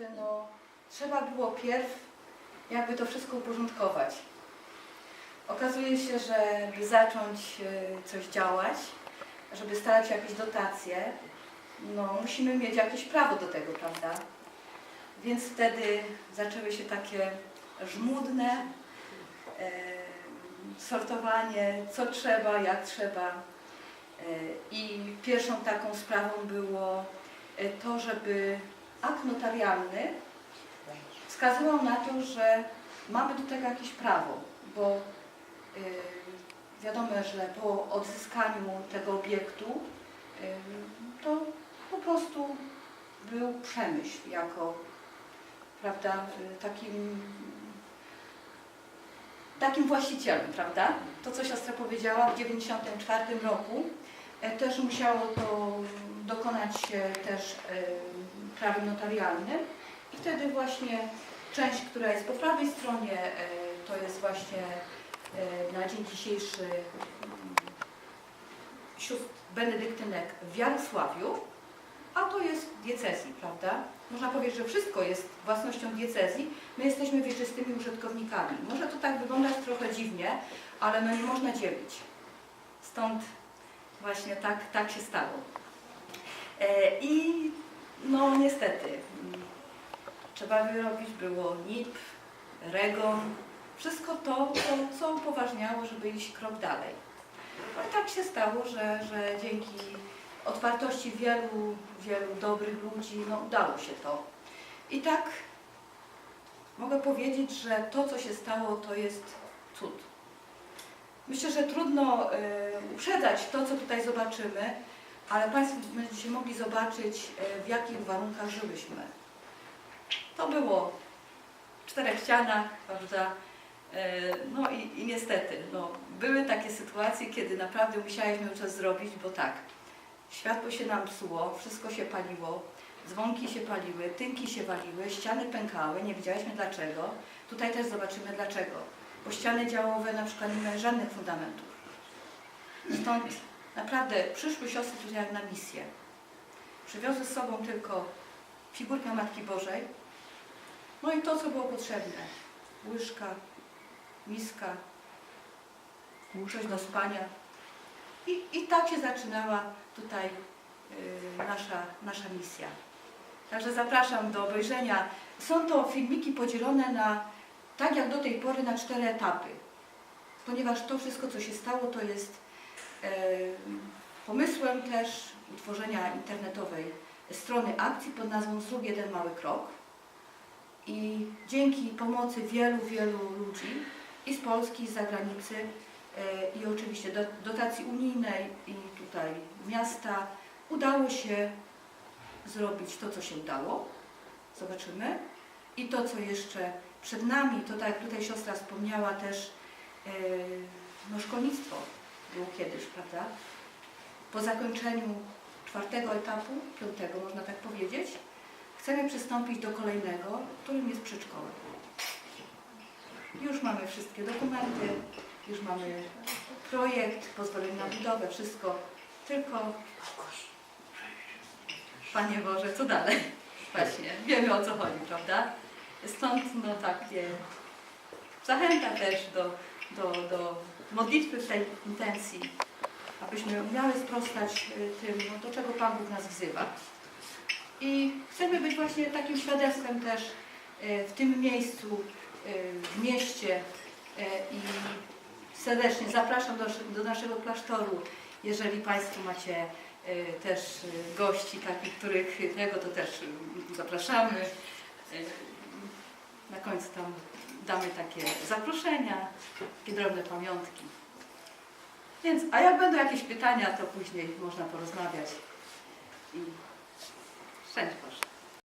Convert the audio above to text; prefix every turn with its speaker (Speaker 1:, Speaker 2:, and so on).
Speaker 1: niestety no, trzeba było pierw jakby to wszystko uporządkować. Okazuje się, że by zacząć e, coś działać, żeby starać się jakieś dotacje, no musimy mieć jakieś prawo do tego, prawda? Więc wtedy zaczęły się takie żmudne e, sortowanie, co trzeba, jak trzeba. E, I pierwszą taką sprawą było e, to, żeby akt notarialny wskazywał na to, że mamy do tego jakieś prawo, bo y, wiadomo, że po odzyskaniu tego obiektu y, to po prostu był przemyśl jako prawda, y, takim, takim właścicielem, prawda? To, co siostra powiedziała w 1994 roku, e, też musiało to dokonać się też prawem notarialnym i wtedy właśnie część, która jest po prawej stronie, e, to jest właśnie e, na dzień dzisiejszy mm, sióstr benedyktynek w Jarosławiu, a to jest diecezji, prawda? Można powiedzieć, że wszystko jest własnością diecezji. My jesteśmy wieczystymi użytkownikami. Może to tak wyglądać trochę dziwnie, ale no nie można dzielić. Stąd właśnie tak, tak się stało. E, I no niestety, trzeba wyrobić było NIP, REGON, wszystko to, co, co upoważniało, żeby iść krok dalej. No i tak się stało, że, że dzięki otwartości wielu, wielu dobrych ludzi, no udało się to. I tak mogę powiedzieć, że to, co się stało, to jest cud. Myślę, że trudno y, uprzedzać to, co tutaj zobaczymy, ale Państwo będziecie mogli zobaczyć, y, w jakich warunkach żyłyśmy. To było w czterech ścianach, prawda? E, No i, i niestety, no, były takie sytuacje, kiedy naprawdę musieliśmy coś zrobić, bo tak, światło się nam psuło, wszystko się paliło, dzwonki się paliły, tynki się waliły, ściany pękały, nie wiedzieliśmy dlaczego. Tutaj też zobaczymy dlaczego. Bo ściany działowe na przykład nie mają żadnych fundamentów. Stąd naprawdę przyszły siostry tutaj jak na misję. Przywiozły z sobą tylko figurkę Matki Bożej, no i to, co było potrzebne. Łyżka, miska, coś do spania. I, I tak się zaczynała tutaj y, nasza, nasza misja. Także zapraszam do obejrzenia. Są to filmiki podzielone na, tak jak do tej pory, na cztery etapy. Ponieważ to wszystko, co się stało, to jest pomysłem też utworzenia internetowej strony akcji pod nazwą Zrób jeden mały krok. I dzięki pomocy wielu, wielu ludzi i z Polski, i z zagranicy i oczywiście do, dotacji unijnej i tutaj miasta udało się zrobić to, co się udało. Zobaczymy. I to, co jeszcze przed nami, to tak jak tutaj siostra wspomniała też, no szkolnictwo było kiedyś, prawda? Po zakończeniu czwartego etapu, piątego można tak powiedzieć, chcemy przystąpić do kolejnego, którym jest przedszkole. Już mamy wszystkie dokumenty, już mamy projekt, pozwolenie na budowę, wszystko, tylko Panie Boże, co dalej? Właśnie, wiemy o co chodzi, prawda? Stąd no takie zachęta też do, do, do modlitwy w tej intencji, abyśmy umiały sprostać y, tym, no, do czego Pan Bóg nas wzywa. I chcemy być właśnie takim świadectwem też y, w tym miejscu, y, w mieście i serdecznie zapraszam do, do naszego klasztoru. Jeżeli Państwo macie też gości takich, których tego to też zapraszamy. Na końcu tam damy takie zaproszenia, takie drobne pamiątki. Więc, a jak będą jakieś pytania, to później można porozmawiać. I szczęść Boże.